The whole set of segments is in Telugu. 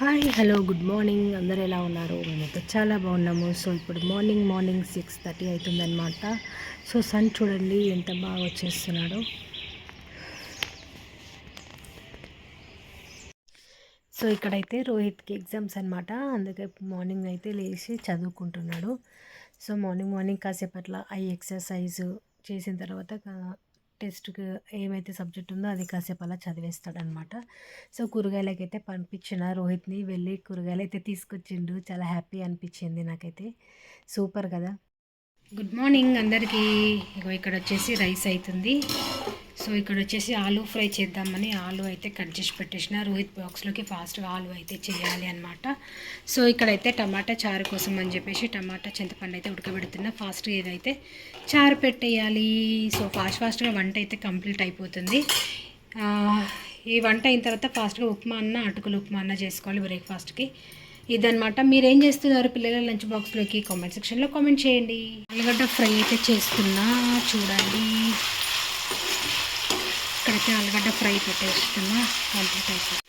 Hi hello good morning. అందరు ఎలా ఉన్నారు? మేమైతే చాలా బాగున్నాము. సో ఇప్పుడు మార్నింగ్ మార్నింగ్ సిక్స్ థర్టీ అవుతుందన్నమాట. సో సన్ చూడండి ఎంత బాగా వచ్చేస్తున్నాడో. సో ఇక్కడైతే రోహిత్కి ఎగ్జామ్స్ అనమాట అందుకే మార్నింగ్ అయితే లేచి చదువుకుంటున్నాడు. సో మార్నింగ్ మార్నింగ్ కాసేపట్ల ఐ ఎక్సర్సైజ్ చేసిన తర్వాత టెస్ట్కి ఏమైతే సబ్జెక్ట్ ఉందో అది కాసేపు అలా చదివేస్తాడనమాట. సో కూరగాయలకైతే పంపించిన రోహిత్ని వెళ్ళి కూరగాయలు అయితే తీసుకొచ్చిండు. చాలా హ్యాపీ అనిపించింది నాకైతే. సూపర్ కదా. గుడ్ మార్నింగ్ అందరికీ. ఇక్కడ వచ్చేసి రైస్ అవుతుంది సో ఇక్కడ వచ్చేసి ఆలు ఫ్రై చేద్దామని ఆలు అయితే కట్ చేసి పెట్టేసిన. రోహిత్ బాక్స్లోకి ఫాస్ట్గా ఆలు అయితే చేయాలి అనమాట సో ఇక్కడైతే టమాటా చారు కోసం అని చెప్పేసి టమాటా చింతపండు అయితే ఉడకబెడుతున్నా. ఫాస్ట్గా ఏదైతే చారు పెట్టేయాలి. సో ఫాస్ట్ ఫాస్ట్గా వంట అయితే కంప్లీట్ అయిపోతుంది. ఈ వంట అయిన తర్వాత ఫాస్ట్గా ఉప్మా అన్న అటుకులు ఉప్మా అన్న చేసుకోవాలి బ్రేక్ఫాస్ట్కి. ఇదనమాట మీరు ఏం చేస్తున్నారు పిల్లల లంచ్ బాక్స్లోకి? కామెంట్ సెక్షన్లో కామెంట్ చేయండి. ఆలుగడ్డ ఫ్రై అయితే చేస్తున్నా. చూడండి. ఇక్కడైతే ఆలుగడ్డ ఫ్రై పెట్టేస్తున్నా. కంప్లీట్ అయిపోయింది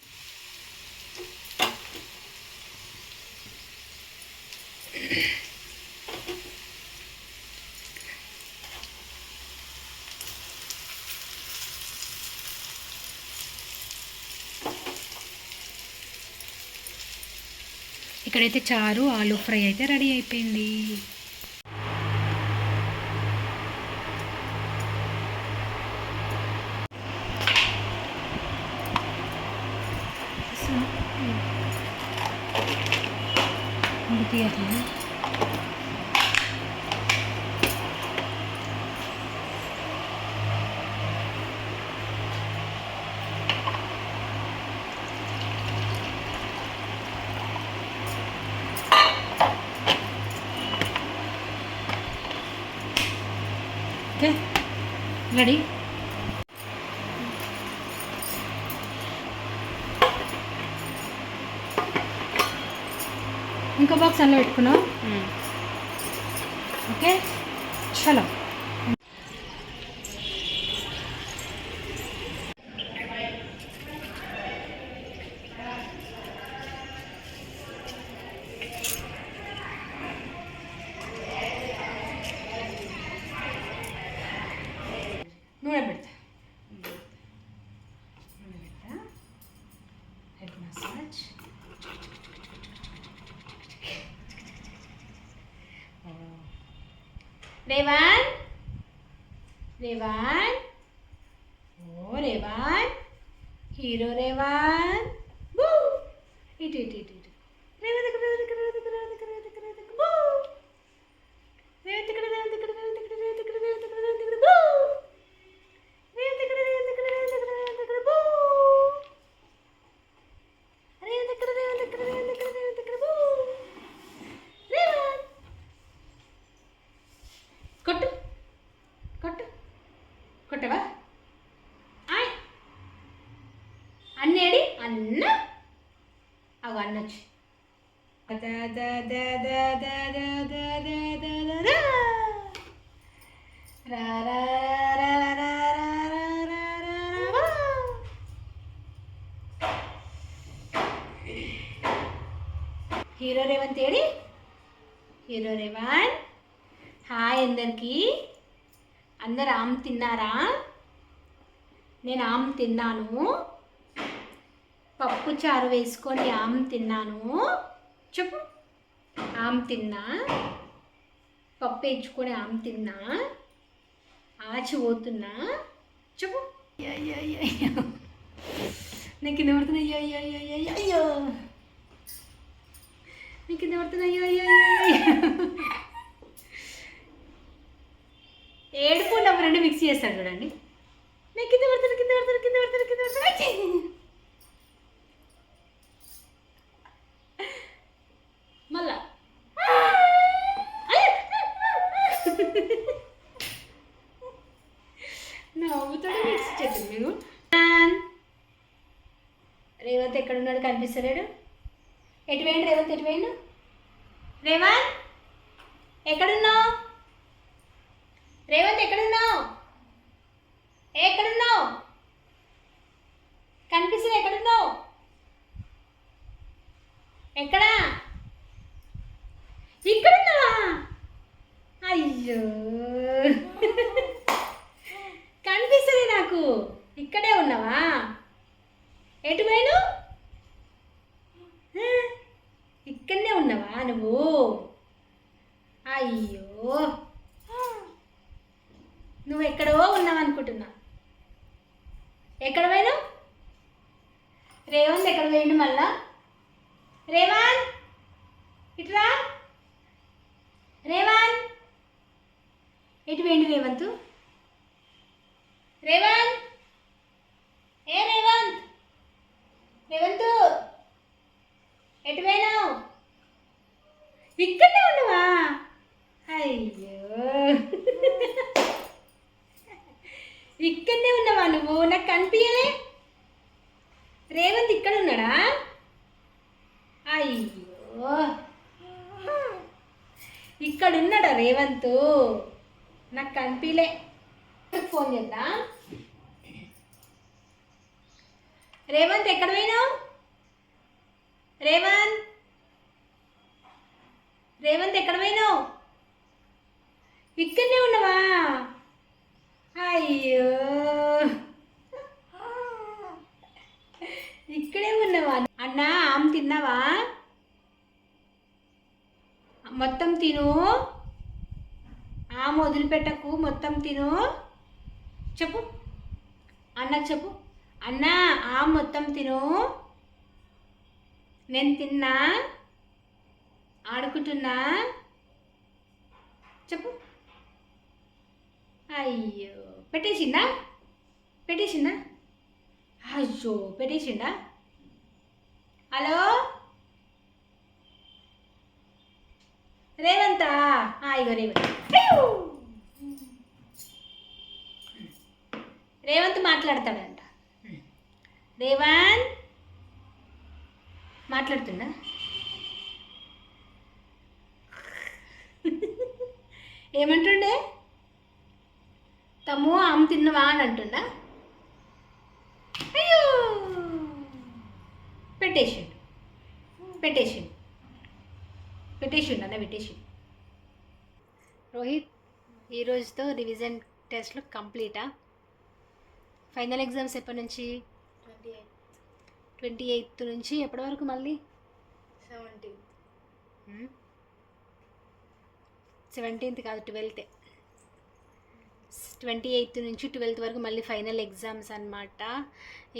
ఇక్కడైతే చారు ఆలు ఫ్రై అయితే రెడీ అయిపోయింది. दिया था ना okay ready ఇంకో బాక్స్ అలా పెట్టుకున్నావు? ఓకే? చలో. રેવાન રેવાન ઓ રેવાન હીરો રેવાન બુ ઇટ ઇટ ઇટ హీరో రేవంత్ ఏడి హీరో రేవంత్ హాయ్ అందరికీ అందరు ఆమ్ తిన్నారా నేను ఆమ్ తిన్నాను పప్పు చారు వేసుకొని ఆమ్ తిన్నాను చెప్పు ఆమ్ తిన్నా. పప్పు వేయించుకొని ఆమ్ తిన్నా. ఆచి పోతున్నా. చెప్పు. అయ్యో, అయ్యో, అయ్యో. కింద పడుతున్నా. అయ్యో అయ్యో అయ్యో అయ్యో అయ్యో నేను కింద పడుతున్నా. అయ్యో అయ్యో అయ్యో అయ్యో ఏడుపు నవ్వు రెండు మిక్స్ చేస్తాడు చూడండి నేను కింద పడతాను కింద పడతాను కింద పడతాను కింద పడతాను అచ్చీ! మళ్ళా నవ్వుతాడు నెక్స్ట్ చేద్దాం మీరు రేవంత్ ఎక్కడున్నాడు? కనిపిస్తలేడు. ఎటు వేయండి రేవంత్? ఎటు వేయండు రేవంత్? ఎక్కడున్నావు? రేవంత్ ఎక్కడున్నావు? ఎక్కడున్నావు? కనిపిస్తుంది ఎక్కడున్నావు? ఎక్కడా ఇక్కడున్నావా అయ్యో కనిపిస్తుంది నాకు ఇక్కడే ఉన్నావా ఎటు పోయిను ఇక్కడనే ఉన్నావా నువ్వు అయ్యో. నువ్వు ఎక్కడో ఉన్నావు అనుకుంటున్నా. ఎక్కడ పోయినావు? రేవంత్ ఎక్కడ పోయిండు మళ్ళా? రేవాన్ ఇట్రా రేవాన్ ఎటు పోయిండు రేవంత్? రేవాన్ ఏ రేవంత్ రేవంత్ ఎటు పోయినావు ఇక్కడనే ఉన్నావా అయ్యో ఇక్కడనే ఉన్నావా నువ్వు నాకు కనిపించలే రేవంత్ ఇక్కడ ఉన్నాడా ఓ. ఇక్కడ ఉన్నాడా రేవంత్. నాకు కనిపించలే ఫోన్ చేద్దా? రేవంత్ ఎక్కడ పోయినావు? రేవంత్. రేవంత్ ఎక్కడ పోయినావు? ఇక్కడనే ఉన్నావా అయ్యో ఇక్కడే ఉన్నావా అన్నా ఆమె తిన్నావా మొత్తం తిను పెట్టకు మొత్తం తిను. చెప్పు. అన్నకు చెప్పు. అన్నా ఆ మొత్తం తిను. నేను తిన్నా. ఆడుకుంటున్నా. చెప్పు. అయ్యో. పెట్టేసిందా? పెట్టేసిందా? అయ్యో పెట్టేసిందా? హలో? రేవంతా? ఇగో రేవంత్. రేవంత్ మాట్లాడతాడంట. రేవంత్ మాట్లాడుతుందా ఏమంటుండే? తమ్ము ఆమె తిన్నవా అని అంటుండా? అయ్యో! పెట్టేసిండు. పెట్టేసిండు. పెట్టేసిండు అన్న పెట్టేసిండు. రోహిత్ ఈ రోజుతో రివిజన్ టెస్ట్లు కంప్లీటా? ఫైనల్ ఎగ్జామ్స్ ఎప్పటి నుంచి? ట్వంటీ ఎయిట్ ట్వంటీ ఎయిత్ నుంచి ఎప్పటి వరకు మళ్ళీ? సెవెంటీన్. సెవెంటీన్త్ కాదు ట్వెల్త్. ట్వంటీ ఎయిత్ నుంచి ట్వెల్త్ వరకు మళ్ళీ ఫైనల్ ఎగ్జామ్స్ అన్నమాట.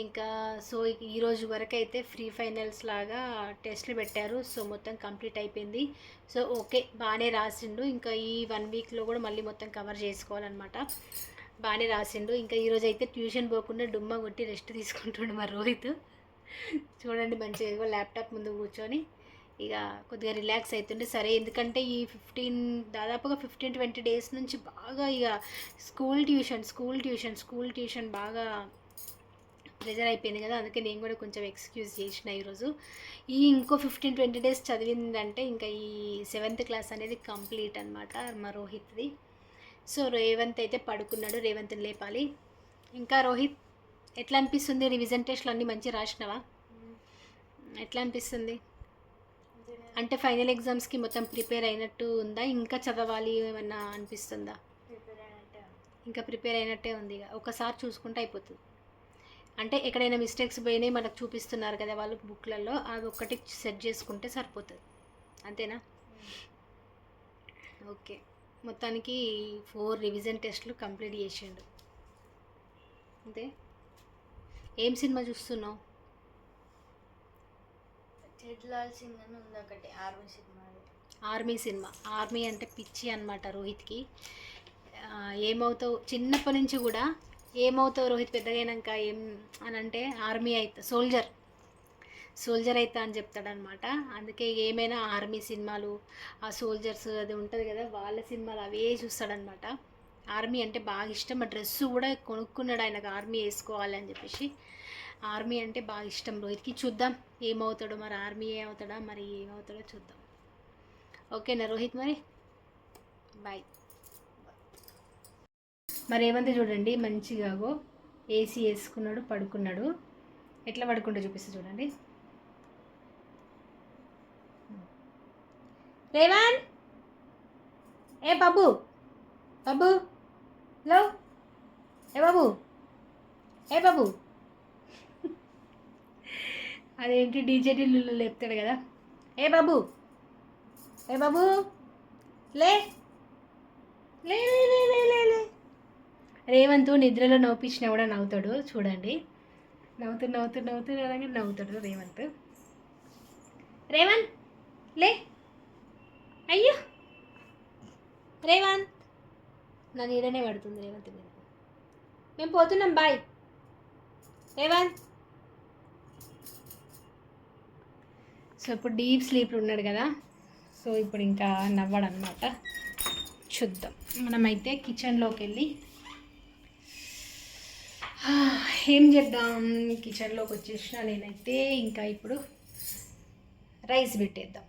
ఇంకా సో ఈ రోజు వరకు అయితే ఫ్రీ ఫైనల్స్ లాగా టెస్ట్లు పెట్టారు. సో మొత్తం కంప్లీట్ అయిపోయింది. సో ఓకే బాగానే రాసిండు. ఇంకా ఈ వన్ వీక్లో కూడా మళ్ళీ మొత్తం కవర్ చేసుకోవాలన్నమాట. బాగానే రాసిండు. ఇంకా ఈరోజు అయితే ట్యూషన్ పోకుండా డుమ్మా కొట్టి రెస్ట్ తీసుకుంటుండు మా రోహిత్. చూడండి మంచిగా ల్యాప్టాప్ ముందు కూర్చొని ఇక కొద్దిగా రిలాక్స్ అవుతుండే సరే ఎందుకంటే ఈ ఫిఫ్టీన్ దాదాపుగా ఫిఫ్టీన్ ట్వంటీ డేస్ నుంచి బాగా ఇక school tuition school tuition school tuition బాగా ప్రెజర్ అయిపోయింది కదా. అందుకే నేను కూడా కొంచెం ఎక్స్క్యూజ్ చేసిన ఈరోజు. ఈ ఇంకో ఫిఫ్టీన్ ట్వంటీ డేస్ చదివిందంటే ఇంకా ఈ సెవెంత్ క్లాస్ అనేది కంప్లీట్ అనమాట మా రోహిత్ది. సో రేవంత్ అయితే పడుకున్నాడు రేవంత్ని లేపాలి. ఇంకా రోహిత్ ఎట్లా అనిపిస్తుంది రివిజన్ టెస్ట్లు అన్నీ మంచిగా రాసినావా? ఎట్లా అనిపిస్తుంది? అంటే ఫైనల్ ఎగ్జామ్స్కి మొత్తం ప్రిపేర్ అయినట్టు ఉందా? ఇంకా చదవాలి ఏమన్నా అనిపిస్తుందా? ఇంకా ప్రిపేర్ అయినట్టే ఉంది ఇక. ఒకసారి చూసుకుంటే అయిపోతుంది. అంటే ఎక్కడైనా మిస్టేక్స్ పోయినాయి మనకు చూపిస్తున్నారు కదా వాళ్ళు బుక్లలో అది ఒక్కటి సెట్ చేసుకుంటే సరిపోతుంది. అంతేనా? ఓకే. మొత్తానికి ఫోర్ రివిజన్ టెస్ట్లు కంప్లీట్ చేసిండు. అంతే? ఏం సినిమా చూస్తున్నావు? చెట్లాల్ సింగ్ అని ఉంది ఒకటి army cinema army cinema. Army అంటే పిచ్చి అనమాట రోహిత్కి. ఏమవుతావు? చిన్నప్పటి నుంచి కూడా ఏమవుతావు రోహిత్? పెద్దగైనాక ఏం అని అంటే ఆర్మీ అవుతా సోల్జర్. సోల్జర్ అవుతా అని చెప్తాడనమాట. అందుకే ఏమైనా ఆర్మీ సినిమాలు ఆ సోల్జర్స్ అది ఉంటుంది కదా వాళ్ళ సినిమాలు అవే చూస్తాడనమాట. ఆర్మీ అంటే బాగా ఇష్టం. ఆ డ్రెస్ కూడా కొనుక్కున్నాడు ఆయనకు ఆర్మీ వేసుకోవాలి అని చెప్పేసి. ఆర్మీ అంటే బాగా ఇష్టం. రోహిత్కి చూద్దాం ఏమవుతాడో మరి ఆర్మీ ఏమవుతాడా మరి ఏమవుతాడో చూద్దాం. ఓకేనా రోహిత్ మరి? బాయ్. మరి ఏమంతా చూడండి మంచిగా ఏసీ వేసుకున్నాడు పడుకున్నాడు. ఎట్లా పడుకుంటే చూపిస్తా చూడండి. రేవాన్? ఏ బాబు? బాబు? లో ఏ బాబు? ఏ బాబు? అదేంటి డీజే ఢిల్లీలో లేపుతాడు కదా? ఏ బాబు? ఏ బాబు? లే. లే లే లే లే లే రేవంత్ నిద్రలో నవ్వుపించినా కూడా నవ్వుతాడు. చూడండి. నవ్వుతూ నవ్వుతూ నవ్వుతూ అనగా నవ్వుతాడు రేవంత్. రేవంత్ లే. అయ్యో! రేవంత్! నా నీడనే పడుతుంది రేవంత్ మీద. మేము పోతున్నాం బాయ్. రేవంత్! సో ఇప్పుడు డీప్ స్లీప్ ఉన్నాడు కదా సో ఇప్పుడు ఇంకా నవ్వడు అనమాట చూద్దాం. మనమైతే కిచెన్లోకి వెళ్ళి ఏం చేద్దాం? కిచెన్లోకి వచ్చేసిన నేనైతే ఇంకా ఇప్పుడు రైస్ పెట్టేద్దాం.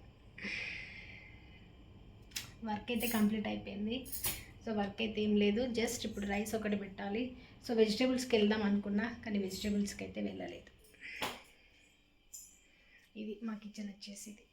వర్క్ అయితే కంప్లీట్ అయిపోయింది. సో వర్క్ అయితే ఏం లేదు జస్ట్ ఇప్పుడు రైస్ ఒకటి పెట్టాలి. సో వెజిటేబుల్స్కి వెళ్దాం అనుకున్నా కానీ వెజిటేబుల్స్కి అయితే వెళ్ళలేదు. ఇది మా కిచెన్ వచ్చేసి ఇది.